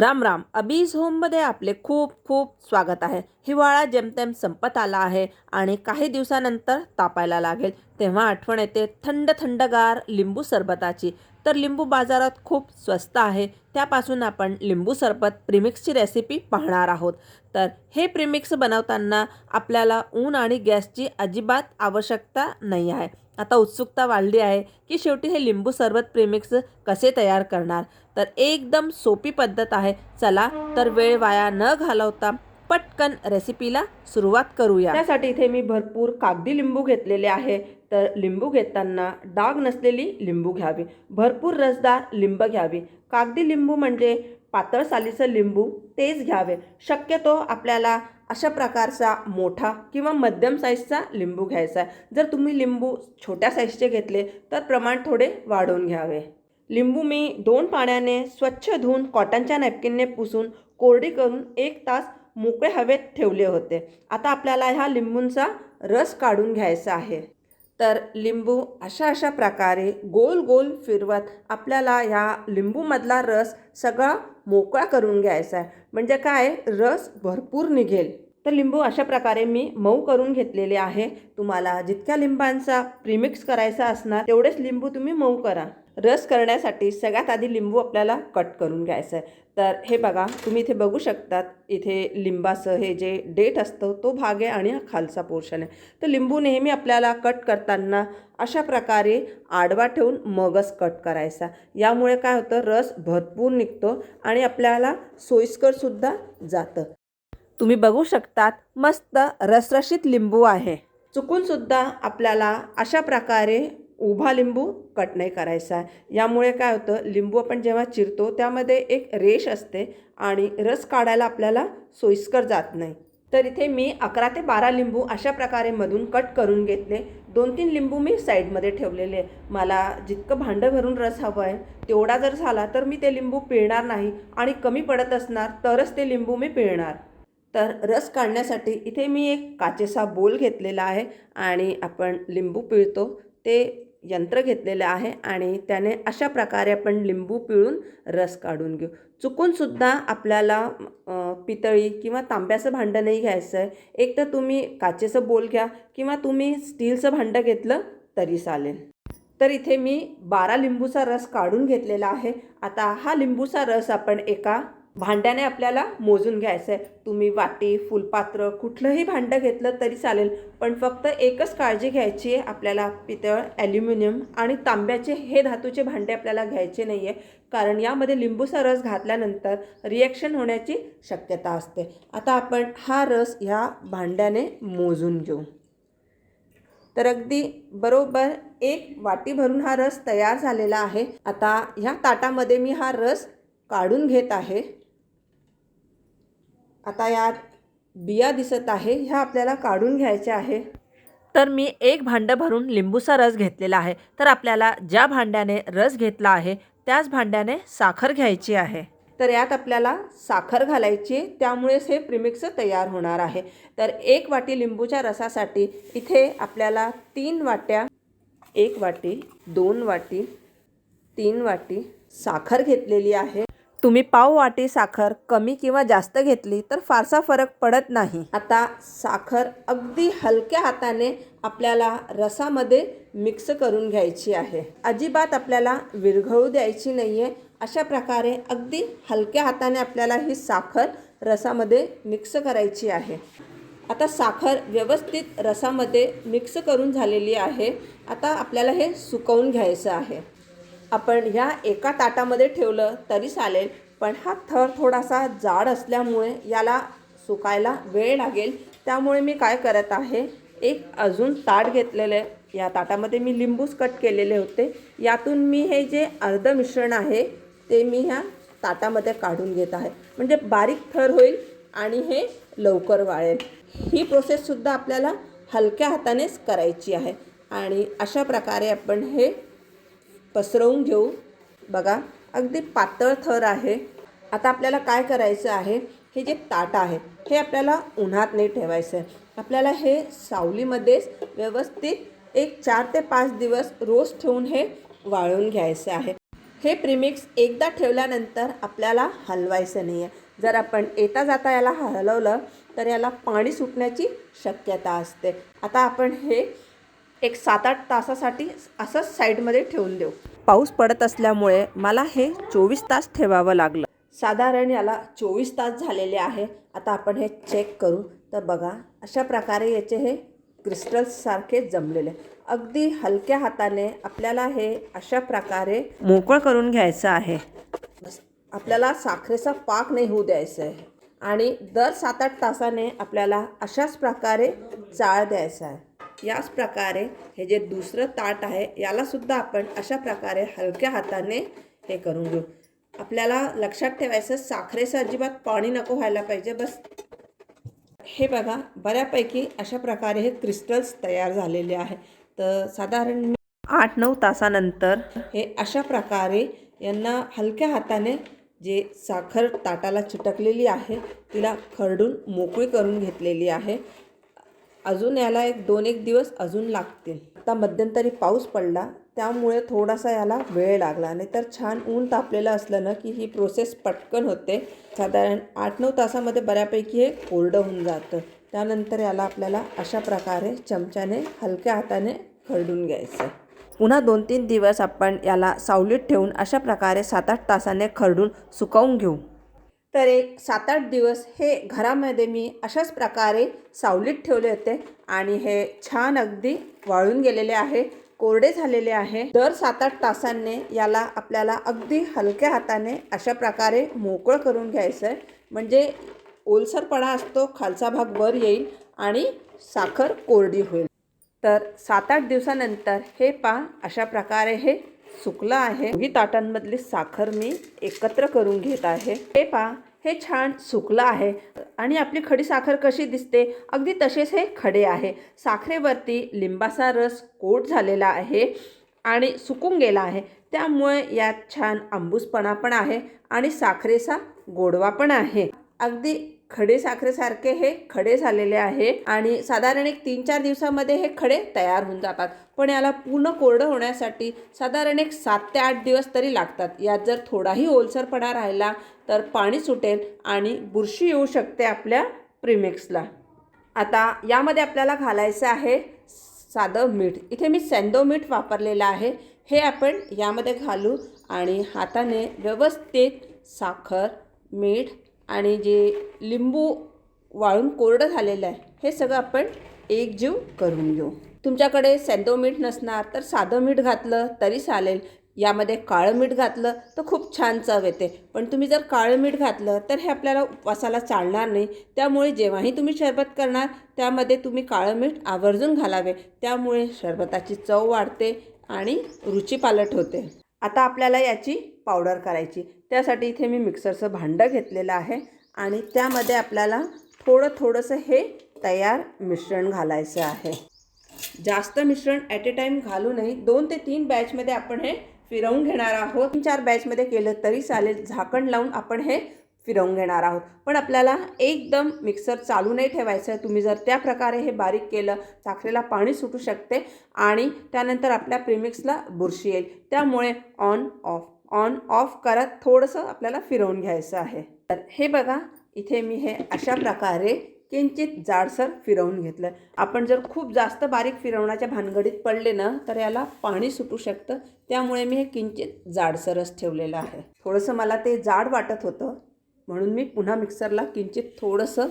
राम राम. अबीज होममध्ये आपले खूप खूप स्वागत आहे. हिवाळा जेमतेम संपत आला आहे आणि काही दिवसानंतर तापायला लागेल. तेव्हा आठवण येते थंड थंडगार लिंबू सरबताची. तर लिंबू बाजारात खूप स्वस्त आहे. त्यापासून आपण लिंबू सरबत प्रिमिक्सची रेसिपी पाहणार आहोत. तर हे प्रिमिक्स बनवताना आपल्याला ऊन आणि गॅसची अजिबात आवश्यकता नाही आहे. आता उत्सुकता वाढली आहे की शेवटी हे लिंबू सरबत प्रीमिक्स कसे तयार करणार? तर एकदम सोपी पद्धत आहे. चला तर वेळ वाया न घालवता पटकन रेसिपीला सुरुवात करूया. त्यासाठी इथे मी भरपूर कागदी लिंबू घेतलेले आहे. तर लिंबू घेताना डाग नसलेली लिंबू घ्यावी. भरपूर रसदार लिंब घ्यावी. कागदी लिंबू म्हणजे पातळ सालीचं लिंबू तेच घ्यावे. शक्यतो आपल्याला अशा प्रकारचा मोठा किंवा मध्यम साईजचा लिंबू घ्यायचा आहे. जर तुम्ही लिंबू छोट्या साईजचे घेतले तर प्रमाण थोडे वाढवून घ्यावे. लिंबू मी दोन पाण्याने स्वच्छ धुवून कॉटनच्या नॅपकिनने पुसून कोरडी करून एक तास मोकळे हवेत ठेवले होते. आता आपल्याला ह्या लिंबूंचा रस काढून घ्यायचा आहे. तर लिंबू अशा अशा प्रकारे गोल गोल फिरवत आपल्याला ह्या लिंबूमधला रस सगळा मोकळा करून घ्यायचा आहे. म्हणजे काय? रस भरपूर निघेल. तर लिंबू अशा प्रकारे मी मऊ करून घेतलेले आहे. तुम्हाला जितक्या लिंबांचा प्रीमिक्स करायचा असणार तेवढेच लिंबू तुम्ही मऊ करा. रस करण्यासाठी सगळ्यात आधी लिंबू आपल्याला कट करून घ्यायचा आहे. तर हे बघा तुम्ही इथे बघू शकतात इथे लिंबाचं हे जे डेट असतं तो भाग आहे आणि हा खालचा पोर्शन आहे. तर लिंबू नेहमी आपल्याला कट करताना अशा प्रकारे आडवा ठेवून मगच कट करायचा. यामुळे काय होतं रस भरपूर निघतो आणि आपल्याला सोयीस्करसुद्धा जातं. तुम्ही बघू शकतात मस्त रसरशीत लिंबू आहे. चुकूनसुद्धा आपल्याला अशा प्रकारे उभा लिंबू कट नाही करायचा आहे. यामुळे काय होतं लिंबू आपण जेव्हा चिरतो त्यामध्ये एक रेष असते आणि रस काढायला आपल्याला सोयीस्कर जात नाही. तर इथे मी अकरा ते बारा लिंबू अशा प्रकारे मधून कट करून घेतले. दोन तीन लिंबू मी साईडमध्ये ठेवलेले मला जितकं भांडं भरून रस हवं आहे तेवढा जर झाला तर मी ते लिंबू पिळणार नाही आणि कमी पडत असणार तरच ते लिंबू मी पिळणार. तर रस काढण्यासाठी इथे मी एक काचेचा बोल घेतलेला आहे आणि आपण लिंबू पिळतो. ते यंत्र घेतलेलं आहे आणि त्याने अशा प्रकारे आपण लिंबू पिळून रस काढून घेऊ. चुकूनसुद्धा आपल्याला पितळी किंवा तांब्याचं भांडं नाही घ्यायचं आहे एक तर तुम्ही काचेचं बोल घ्या किंवा तुम्ही स्टीलचं भांडं घेतलं तरी चालेल. तर इथे मी बारा लिंबूचा रस काढून घेतलेला आहे. आता हा लिंबूचा रस आपण एका भांड्याने आपल्याला मोजून घ्यायचं आहे तुम्ही वाटी फुलपात्र कुठलंही भांडं घेतलं तरी चालेल पण फक्त एकच काळजी घ्यायची आहे आपल्याला पितळ ॲल्युमिनियम आणि तांब्याचे हे धातूचे भांडे आपल्याला घ्यायचे नाही आहे कारण यामध्ये लिंबूचा रस घातल्यानंतर रिॲक्शन होण्याची शक्यता असते. आता आपण हा रस ह्या भांड्याने मोजून घेऊ. तर अगदी बरोबर एक वाटी भरून हा रस तयार झालेला आहे. आता ह्या ताटामध्ये मी हा रस काढून घेत आहे. आता यात बिया दिसत आहे ह्या आपल्याला काढून घ्यायच्या आहे. तर मी एक भांडं भरून लिंबूचा रस घेतलेला आहे. तर आपल्याला ज्या भांड्याने रस घेतला आहे त्याच भांड्याने साखर घ्यायची आहे. तर यात आपल्याला साखर घालायची त्यामुळेच हे प्रिमिक्स तयार होणार आहे. तर एक वाटी लिंबूच्या रसासाठी इथे आपल्याला तीन वाट्या एक वाटी दोन वाटी तीन वाटी साखर घेतलेली आहे. तुम्ही पाव वाटी साखर कमी किंवा जास्त घेतली तर फारसा फरक पडत नाही. आता साखर अगदी हलक्या हाताने आपल्याला रसामध्ये मिक्स करून घ्यायची आहे. अजिबात आपल्याला विरघळू द्यायची नाही आहे अशा प्रकारे अगदी हलक्या हाताने आपल्याला ही साखर रसामध्ये मिक्स करायची आहे. आता साखर व्यवस्थित रसामध्ये मिक्स करून झालेली आहे. आता आपल्याला हे सुकवून घ्यायचं आहे. आपण ह्या एका ताटामध्ये ठेवलं तरी चालेल पण हा थर थोडासा जाड असल्यामुळे याला सुकायला वेळ लागेल. त्यामुळे मी काय करत आहे एक अजून ताट घेतलेलं आहे. या ताटामध्ये मी लिंबूच कट केलेले होते. यातून मी हे जे अर्ध मिश्रण आहे ते मी ह्या ताटामध्ये काढून घेत आहे. म्हणजे बारीक थर होईल आणि हे लवकर वाळेल. ही प्रोसेससुद्धा आपल्याला हलक्या हातानेच करायची आहे. आणि अशा प्रकारे आपण हे पसरवून घेऊ. बघा अगदी पातळ थर आहे. आता आपल्याला काय करायचं आहे? हे जे ताट आहे हे आपल्याला उन्हात नाही ठेवायचं आहे. आपल्याला हे सावलीमध्येच व्यवस्थित एक चार ते पाच दिवस रोज ठेवून हे वाळून घ्यायचं आहे. हे प्रिमिक्स एकदा ठेवल्यानंतर आपल्याला हलवायचं नाही आहे. जर आपण येता जाता याला हलवलं तर याला पाणी सुटण्याची शक्यता असते. आता आपण हे एक सात आठ तासासाठी असंच साईडमध्ये ठेवून देऊ. पाऊस पडत असल्यामुळे मला हे चोवीस तास ठेवावं लागलं. साधारण याला चोवीस तास झालेले आहे. आता आपण हे चेक करू. तर बघा अशा प्रकारे याचे हे क्रिस्टल्ससारखे जमलेले. अगदी हलक्या हाताने आपल्याला हे अशा प्रकारे मोकळं करून घ्यायचं आहे. आपल्याला साखरेचा पाक नाही होऊ द्यायचा आहे. आणि दर सात आठ तासाने आपल्याला अशाच प्रकारे चाळ द्यायचा आहे. याच प्रकारे हे जे दुसरं ताट आहे यालासुद्धा आपण अशा प्रकारे हलक्या हाताने हे करून घेऊ. आपल्याला लक्षात ठेवायचं साखरेचं अजिबात पाणी नको व्हायला पाहिजे बस. हे बघा बऱ्यापैकी अशा प्रकारे हे क्रिस्टल्स तयार झालेले आहे. तर साधारण आठ नऊ तासानंतर हे अशा प्रकारे यांना हलक्या हाताने जे साखर ताटाला चिटकलेली आहे तिला खरडून मोकळी करून घेतलेली आहे. अजून याला एक दोन एक दिवस अजून लागतील. आता मध्यंतरी पाऊस पडला त्यामुळे थोडासा याला वेळ लागला. नाही तर छान ऊन तापलेलं असलं ना की ही प्रोसेस पटकन होते. साधारण आठ नऊ तासामध्ये बऱ्यापैकी हे कोरडं होऊन जातं. त्यानंतर याला आपल्याला अशा प्रकारे चमच्याने हलक्या हाताने खरडून घ्यायचं. पुन्हा दोन तीन दिवस आपण याला सावलीत ठेवून अशा प्रकारे सात आठ तासाने खरडून सुकवून घेऊ. तर एक सात आठ दिवस हे घरामध्ये मी अशाच प्रकारे सावलीत ठेवले होते आणि हे छान अगदी वाळून गेलेले आहे कोरडे झालेले आहे. दर सात आठ तासांनी याला आपल्याला अगदी हलक्या हाताने अशा प्रकारे मोकळं करून घ्यायचं आहे म्हणजे ओलसरपणा असतो खालचा भाग वर येईल आणि साखर कोरडी होईल. तर सात आठ दिवसानंतर हे पा अशा प्रकारे हे सुकलं आहे. ही ताटांमधली साखर मी एकत्र करून घेत आहे. हे पा हे छान सुकलं आहे. आणि आपली खडी साखर कशी दिसते? अगदी तसेच हे खडे आहे. साखरेवरती लिंबाचा रस कोट झालेला आहे आणि सुकून गेला आहे. त्यामुळे यात छान आंबूसपणा पण आहे आणि साखरेचा गोडवा पण आहे. अगदी खडे साखरेसारखे हे खडे झालेले आहे आणि साधारण एक तीन चार दिवसामध्ये हे खडे तयार होऊन जातात. पण याला पूर्ण कोरडं होण्यासाठी साधारण एक सात ते आठ दिवस तरी लागतात. यात जर थोडाही ओलसरपणा राहिला तर पाणी सुटेल आणि बुरशी येऊ शकते आपल्या प्रीमिक्सला. आता यामध्ये आपल्याला घालायचं आहे साधं मीठ. इथे मी सेंदो मीठ वापरलेलं आहे. हे आपण यामध्ये घालू आणि हाताने व्यवस्थित साखर मीठ आणि जे लिंबू वाळून कोरडं झालेलं आहे हे सगळं आपण एकजीव करून घेऊ. तुमच्याकडे सेंदो मीठ नसणार तर साधं मीठ घातलं तरी चालेल. यामध्ये काळं मीठ घातलं तर खूप छान चव येते. पण तुम्ही जर काळं मीठ घातलं तर हे आपल्याला उपवासाला चालणार नाही. त्यामुळे जेव्हाही तुम्ही शरबत करणार त्यामध्ये तुम्ही काळं मीठ आवर्जून घालावे. त्यामुळे शरबताची चव वाढते आणि रुची पालट होते. आता आपल्याला याची पावडर करायची. त्यासाठी इथे मी मिक्सरचं भांडं घेतलेलं आहे आणि त्यामध्ये आपल्याला थोडं थोडंसं हे तयार मिश्रण घालायचं आहे. जास्त मिश्रण ॲट ए टाईम घालू नये. दोन ते तीन बॅचमध्ये आपण हे फिरवून घेणार आहोत. तीन चार बॅचमध्ये केलं तरी चालेल. झाकण लावून आपण हे फिरवून घेणार आहोत. पण आपल्याला एकदम मिक्सर चालू नाही ठेवायचं आहे तुम्ही जर त्या प्रकारे हे बारीक केलं साखरेला पाणी सुटू शकते आणि त्यानंतर आपल्या प्रीमिक्सला बुरशी येईल. त्यामुळे ऑन ऑफ ऑन ऑफ करत थोडंसं आपल्याला फिरवून घ्यायचं आहे. तर हे बघा इथे मी हे अशा प्रकारे किंचित जाडसर फिरवून घेतलं आपण जर खूप जास्त बारीक फिरवण्याच्या भानगडीत पडले ना तर याला पाणी सुटू शकतं. त्यामुळे मी हे किंचित जाडसरच ठेवलेलं आहे. थोडंसं मला ते जाड वाटत होतं म्हणून मी पुन्हा मिक्सरला किंचित थोडंसं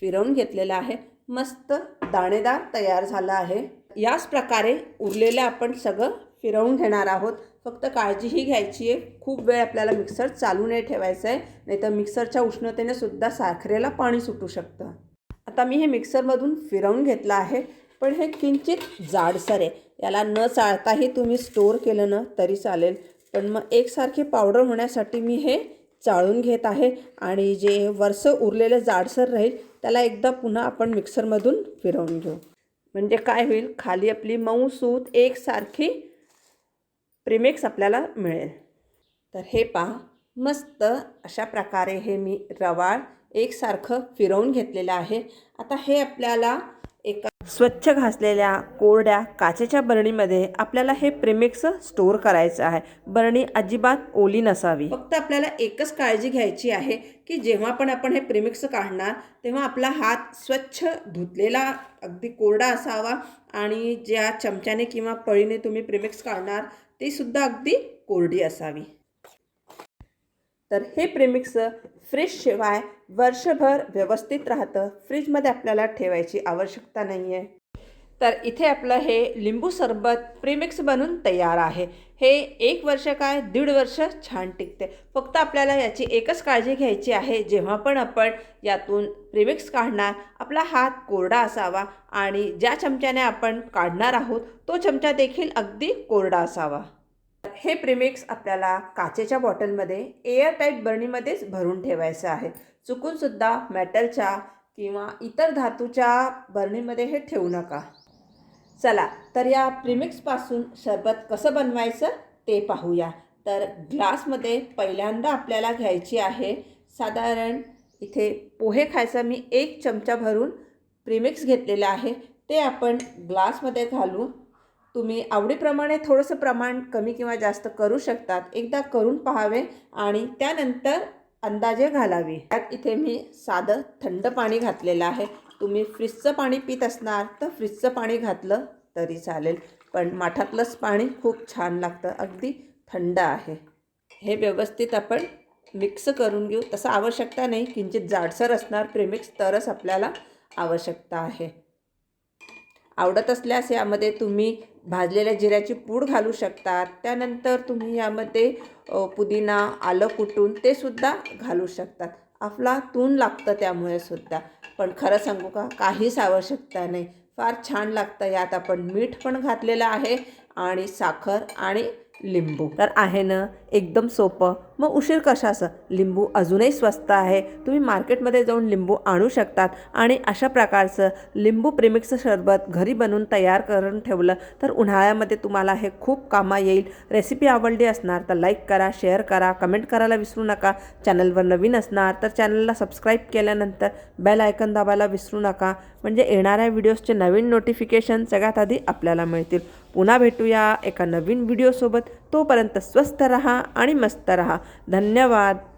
फिरवून घेतलेलं आहे. मस्त दाणेदार तयार झालं आहे. याच प्रकारे उरलेलं आपण सगळं फिरवून घेणार आहोत. फक्त काळजीही घ्यायची आहे. खूप वेळ आपल्याला मिक्सर चालू नाही ठेवायचं आहे. नाहीतर मिक्सरच्या उष्णतेने सुद्धा साखरेला पाणी सुटू शकतं. आता मी हे मिक्सरमधून फिरवून घेतलं आहे. पण हे किंचित जाडसर आहे. याला न चाळताही तुम्ही स्टोअर केलं ना तरी चालेल. पण मग एकसारखी पावडर होण्यासाठी मी हे चाळून घेत आहे आणि जे वरसं उरलेलं जाडसर राहील त्याला एकदा पुन्हा आपण मिक्सरमधून फिरवून घेऊ. म्हणजे काय होईल? खाली आपली मऊ सूत एकसारखी प्रिमिक्स आपल्याला मिळेल. तर हे पहा मस्त अशा प्रकारे हे मी रवाळ एकसारखं फिरवून घेतलेलं आहे. आता हे आपल्याला एका स्वच्छ घासलेल्या कोरड्या काचेच्या बरणीमध्ये आपल्याला हे प्रेमिक्स स्टोअर करायचं आहे. बरणी अजिबात ओली नसावी. फक्त आपल्याला एकच काळजी घ्यायची आहे की जेव्हा पण आपण हे प्रेमिक्स काढणार तेव्हा आपला हात स्वच्छ धुतलेला अगदी कोरडा असावा आणि ज्या चमच्याने किंवा पळीने तुम्ही प्रेमिक्स काढणार ती सुद्धा अगदी कोरडी असावी. तर हे प्रेमिक्स फ्रीजशिवाय वर्षभर व्यवस्थित राहतं. फ्रीजमध्ये आपल्याला ठेवायची आवश्यकता नाही आहे तर इथे आपलं हे लिंबू सरबत प्रीमिक्स बनून तयार आहे. हे एक वर्ष काय दीड वर्ष छान टिकते. फक्त आपल्याला याची एकच काळजी घ्यायची आहे. जेव्हा पण आपण यातून प्रीमिक्स काढणार आपला हात कोरडा असावा आणि ज्या चमच्याने आपण काढणार आहोत तो चमचा देखील अगदी कोरडा असावा. हे प्रिमिक्स आपल्याला काचेच्या बॉटलमध्ये एअर टाईट भरून ठेवायचं आहे. चुकूनसुद्धा मेटलच्या किंवा इतर धातूच्या बरणीमध्ये हे ठेवू नका. चला तर या प्रिमिक्सपासून सरबत कसं बनवायचं ते पाहूया. तर ग्लासमध्ये पहिल्यांदा आपल्याला घ्यायची आहे साधारण इथे पोहे खायचा मी एक चमचा भरून प्रिमिक्स घेतलेला आहे. ते आपण ग्लासमध्ये घालून तुम्ही आवडीप्रमाणे थोडंसं प्रमाण कमी किंवा जास्त करू शकतात. एकदा करून पहावे आणि त्यानंतर अंदाजे घालावे. त्यात इथे मी साधं थंड पाणी घातलेलं आहे. तुम्ही फ्रीजचं पाणी पित असणार तर फ्रीजचं पाणी घातलं तरी चालेल. पण माठातलंच पाणी खूप छान लागतं. अगदी थंड आहे. हे व्यवस्थित आपण मिक्स करून घेऊ. तसं आवश्यकता नाही. किंचित जाडसर असणार प्रेमिक्स तरच आपल्याला आवश्यकता आहे. आवडत असल्यास यामध्ये तुम्ही भाजलेल्या जिऱ्याची पूड घालू शकतात. त्यानंतर तुम्ही यामध्ये पुदिना आलं कुटून ते सुद्धा घालू शकतात. आपला तून लागतं त्यामुळे सुद्धा. पण खरं सांगू का काहीच आवश्यकता नाही. फार छान लागतं. यात आपण मीठ पण घातलेलं आहे आणि साखर आणि लिंबू. तर आहे ना एकदम सोपं. मग उशीर कशाचं? लिंबू अजूनही स्वस्त आहे. तुम्ही मार्केटमध्ये जाऊन लिंबू आणू शकतात. आणि अशा प्रकारचं लिंबू प्रेमिक्स सरबत घरी बनवून तयार करून ठेवलं तर उन्हाळ्यामध्ये तुम्हाला हे खूप कामा येईल. रेसिपी आवडली असणार तर लाईक करा शेअर करा कमेंट करायला विसरू नका. चॅनलवर नवीन असणार तर चॅनलला सबस्क्राईब केल्यानंतर बेल आयकन दाबायला विसरू नका. म्हणजे येणाऱ्या व्हिडिओजचे नवीन नोटिफिकेशन सगळ्यात आधी आपल्याला मिळतील. पुन्हा भेटूया एका नवीन व्हिडिओसोबत. तोपर्यंत स्वस्थ रहा आणि मस्त रहा. धन्यवाद.